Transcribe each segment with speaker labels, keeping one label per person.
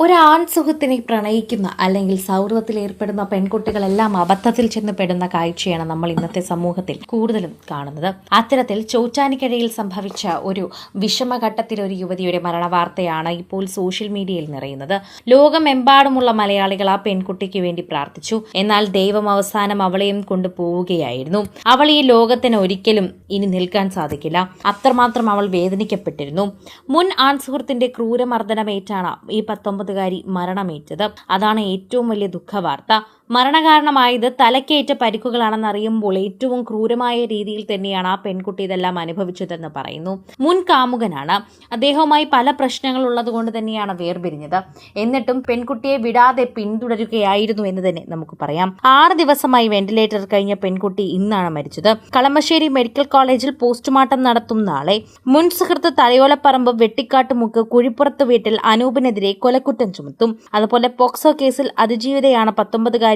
Speaker 1: ഒരു ആൺ സുഹൃത്തിനെ പ്രണയിക്കുന്ന അല്ലെങ്കിൽ സൗഹൃദത്തിൽ ഏർപ്പെടുന്ന പെൺകുട്ടികളെല്ലാം അബദ്ധത്തിൽ ചെന്ന് പെടുന്ന കാഴ്ചയാണ് നമ്മൾ ഇന്നത്തെ സമൂഹത്തിൽ കൂടുതലും കാണുന്നത്. അത്തരത്തിൽ ചോറ്റാനിക്കരയിൽ സംഭവിച്ച ഒരു വിഷമഘട്ടത്തിൽ ഒരു യുവതിയുടെ മരണവാർത്തയാണ് ഇപ്പോൾ സോഷ്യൽ മീഡിയയിൽ നിറയുന്നത്. ലോകമെമ്പാടുമുള്ള മലയാളികൾ ആ പെൺകുട്ടിക്ക് വേണ്ടി പ്രാർത്ഥിച്ചു. എന്നാൽ ദൈവം അവസാനം അവളെയും കൊണ്ട് പോവുകയായിരുന്നു അവൾ ഈ ലോകത്തിന് ഒരിക്കലും ഇനി നിൽക്കാൻ സാധിക്കില്ല. അത്രമാത്രം അവൾ വേദനിക്കപ്പെട്ടിരുന്നു. മുൻ ആൺ സുഹൃത്തിന്റെ ക്രൂരമർദ്ദനമേറ്റാണ് ഈ പത്തൊമ്പതുകാരി മരണമേറ്റത്. അതാണ് ഏറ്റവും വലിയ ദുഃഖവാർത്ത. മരണകാരണമായത് തലക്കേറ്റ പരിക്കുകളാണെന്ന് അറിയുമ്പോൾ ഏറ്റവും ക്രൂരമായ രീതിയിൽ തന്നെയാണ് ആ പെൺകുട്ടി ഇതെല്ലാം അനുഭവിച്ചതെന്ന് പറയുന്നു. മുൻ കാമുകനാണ്. അദ്ദേഹവുമായി പല പ്രശ്നങ്ങൾ ഉള്ളതുകൊണ്ട് തന്നെയാണ് വേർപിരിഞ്ഞത്. എന്നിട്ടും പെൺകുട്ടിയെ വിടാതെ പിന്തുടരുകയായിരുന്നു എന്ന് തന്നെ നമുക്ക് പറയാം. ആറ് ദിവസമായി വെന്റിലേറ്റർ കഴിഞ്ഞ പെൺകുട്ടി ഇന്നാണ് മരിച്ചത്. കളമശ്ശേരി മെഡിക്കൽ കോളേജിൽ പോസ്റ്റ്മോർട്ടം നടത്തും നാളെ മുൻ സുഹൃത്ത് തലയോലപ്പറമ്പ് വെട്ടിക്കാട്ടുമുക്ക് കുഴിപ്പുറത്ത് വീട്ടിൽ അനൂപിനെതിരെ കൊലക്കുറ്റം ചുമത്തും. അതുപോലെ പോക്സോ കേസിൽ അതിജീവിതയാണ്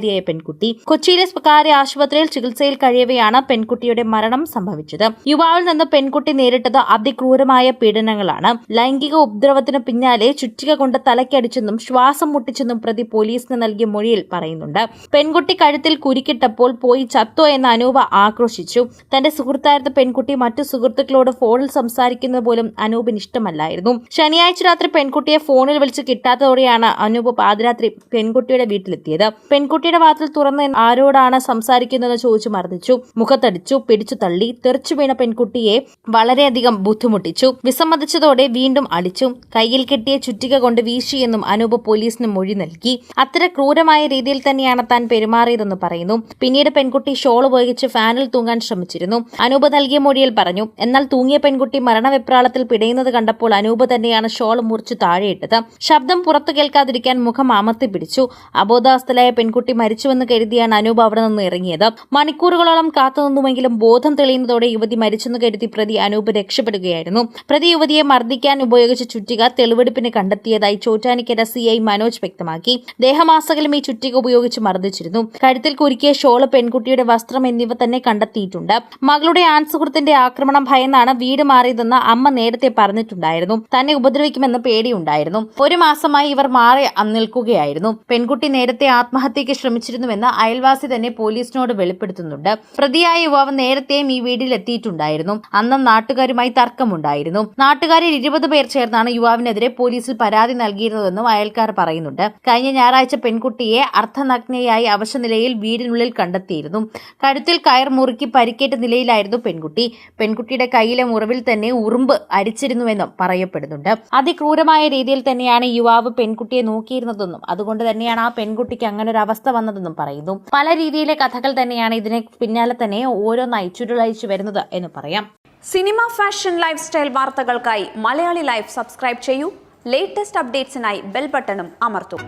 Speaker 1: പത്തൊമ്പതുകാരിയായ പെൺകുട്ടി. കൊച്ചിയിലെ സ്വകാര്യ ആശുപത്രിയിൽ ചികിത്സയിൽ കഴിയവെയാണ് പെൺകുട്ടിയുടെ മരണം സംഭവിച്ചത്. യുവാവിൽ നിന്ന് പെൺകുട്ടി നേരിട്ടത് അതിക്രൂരമായ പീഡനങ്ങളാണ്. ലൈംഗിക ഉപദ്രവത്തിന് പിന്നാലെ ചുറ്റിക കൊണ്ട് തലക്കടിച്ചെന്നും ശ്വാസം മുട്ടിച്ചെന്നും പ്രതി പോലീസിന് നൽകിയ മൊഴിയിൽ പറയുന്നുണ്ട്. പെൺകുട്ടി കഴുത്തിൽ കുരുക്കിട്ടപ്പോൾ പോയി ചത്തോ എന്ന അനൂപ ആക്രോശിച്ചു. തന്റെ സുഹൃത്തായിരുന്ന പെൺകുട്ടി മറ്റു സുഹൃത്തുക്കളോട് ഫോണിൽ സംസാരിക്കുന്നത് പോലും അനൂപിന് ഇഷ്ടമല്ലായിരുന്നു. ശനിയാഴ്ച രാത്രി പെൺകുട്ടിയെ ഫോണിൽ വിളിച്ച് കിട്ടാത്തതോടെയാണ് അനൂപ് പാതിരാത്രി പെൺകുട്ടിയുടെ വീട്ടിലെത്തിയത്. പെൺകുട്ടിയുടെ വാതിൽ തുറന്ന് ആരോടാണ് സംസാരിക്കുന്നതെന്ന് ചോദിച്ചു മർദ്ദിച്ചു. മുഖത്തടിച്ചു പിടിച്ചു തള്ളി തെറിച്ചു വീണ പെൺകുട്ടിയെ വളരെയധികം ബുദ്ധിമുട്ടിച്ചു. വിസമ്മതിച്ചതോടെ വീണ്ടും അടിച്ചു. കയ്യിൽ കെട്ടിയ ചുറ്റിക കൊണ്ട് വീശിയെന്നും അനൂപ് പോലീസിന് മൊഴി നൽകി. അത്ര ക്രൂരമായ രീതിയിൽ തന്നെയാണ് താൻ പെരുമാറിയതെന്ന് പറയുന്നു. പിന്നീട് പെൺകുട്ടി ഷോൾ ഉപയോഗിച്ച് ഫാനിൽ തൂങ്ങാൻ ശ്രമിച്ചിരുന്നു. അനൂപ് നൽകിയ മൊഴിയിൽ പറഞ്ഞു എന്നാൽ തൂങ്ങിയ പെൺകുട്ടി മരണവെപ്രാളത്തിൽ പിടയുന്നത് കണ്ടപ്പോൾ അനൂപ് തന്നെയാണ് ഷോൾ മുറിച്ച് താഴെയിട്ടത്. ശബ്ദം പുറത്തു കേൾക്കാതിരിക്കാൻ മുഖം അമർത്തി പിടിച്ചു. അബോധാവസ്ഥലായ പെൺകുട്ടി മരിച്ചുവെന്ന് കരുതിയാണ് അനൂപ് അവിടെ നിന്ന് ഇറങ്ങിയത്. മണിക്കൂറുകളോളം കാത്തുനിന്നുവെങ്കിലും ബോധം തെളിയുന്നതോടെ യുവതി മരിച്ചെന്ന് കരുതി പ്രതി അനൂപ് രക്ഷപ്പെടുകയായിരുന്നു. പ്രതി യുവതിയെ മർദ്ദിക്കാൻ ഉപയോഗിച്ച ചുറ്റിക തെളിവെടുപ്പിന് കണ്ടെത്തിയതായി ചോറ്റാനിക്കര സി ഐ മനോജ് വ്യക്തമാക്കി. ദേഹമാസകലും ഈ ചുറ്റിക ഉപയോഗിച്ച് മർദ്ദിച്ചിരുന്നു. കഴുത്തിൽ കുരുക്കിയ ഷോൾ പെൺകുട്ടിയുടെ വസ്ത്രം എന്നിവ തന്നെ കണ്ടെത്തിയിട്ടുണ്ട്. മകളുടെ ആൺസുഹൃത്തിന്റെ ആക്രമണം ഭയന്നാണ് വീട് മാറിയതെന്ന് അമ്മ നേരത്തെ പറഞ്ഞിട്ടുണ്ടായിരുന്നു. തന്നെ ഉപദ്രവിക്കുമെന്ന് പേടിയുണ്ടായിരുന്നു. ഒരു മാസമായി ഇവർ മാറി നിൽക്കുകയായിരുന്നു. പെൺകുട്ടി നേരത്തെ ആത്മഹത്യയ്ക്ക് ശ്രമിച്ചിരുന്നുവെന്ന് അയൽവാസി തന്നെ പോലീസിനോട് വെളിപ്പെടുത്തുന്നുണ്ട്. പ്രതിയായ യുവാവ് നേരത്തെയും ഈ വീട്ടിലെത്തിയിട്ടുണ്ടായിരുന്നു. അന്ന് നാട്ടുകാരുമായി തർക്കമുണ്ടായിരുന്നു. നാട്ടുകാരിൽ ഇരുപത് പേർ ചേർന്നാണ് യുവാവിനെതിരെ പോലീസിൽ പരാതി നൽകിയിരുന്നതെന്നും അയൽക്കാർ പറയുന്നുണ്ട്. കഴിഞ്ഞ ഞായറാഴ്ച പെൺകുട്ടിയെ അർദ്ധനഗ്നയായി അവശനിലയിൽ വീടിനുള്ളിൽ കണ്ടെത്തിയിരുന്നു. കഴുത്തിൽ കയർ മുറുക്കി പരിക്കേറ്റ നിലയിലായിരുന്നു പെൺകുട്ടി. പെൺകുട്ടിയുടെ കയ്യിലെ മുറിവിൽ തന്നെ ഉറുമ്പ് അരിച്ചിരുന്നുവെന്നും പറയപ്പെടുന്നുണ്ട്. അതിക്രൂരമായ രീതിയിൽ തന്നെയാണ് യുവാവ് പെൺകുട്ടിയെ നോക്കിയിരുന്നതെന്നും. അതുകൊണ്ട് തന്നെയാണ് ആ പെൺകുട്ടിക്ക് അങ്ങനെ ഒരു അവസ്ഥ വന്നതെന്നും പറയുന്നു. പല രീതിയിലെ കഥകൾ തന്നെയാണ് ഇതിനെ പിന്നാലെ തന്നെ ഓരോന്നായി ചുരുളഴിച്ചു വരുന്നത് എന്ന് പറയാം.
Speaker 2: സിനിമ ഫാഷൻ ലൈഫ് സ്റ്റൈൽ വാർത്തകൾക്കായി മലയാളി ലൈഫ് സബ്സ്ക്രൈബ് ചെയ്യൂ. ലേറ്റസ്റ്റ് അപ്ഡേറ്റ്സിനായി ബെൽ ബട്ടണും അമർത്തും.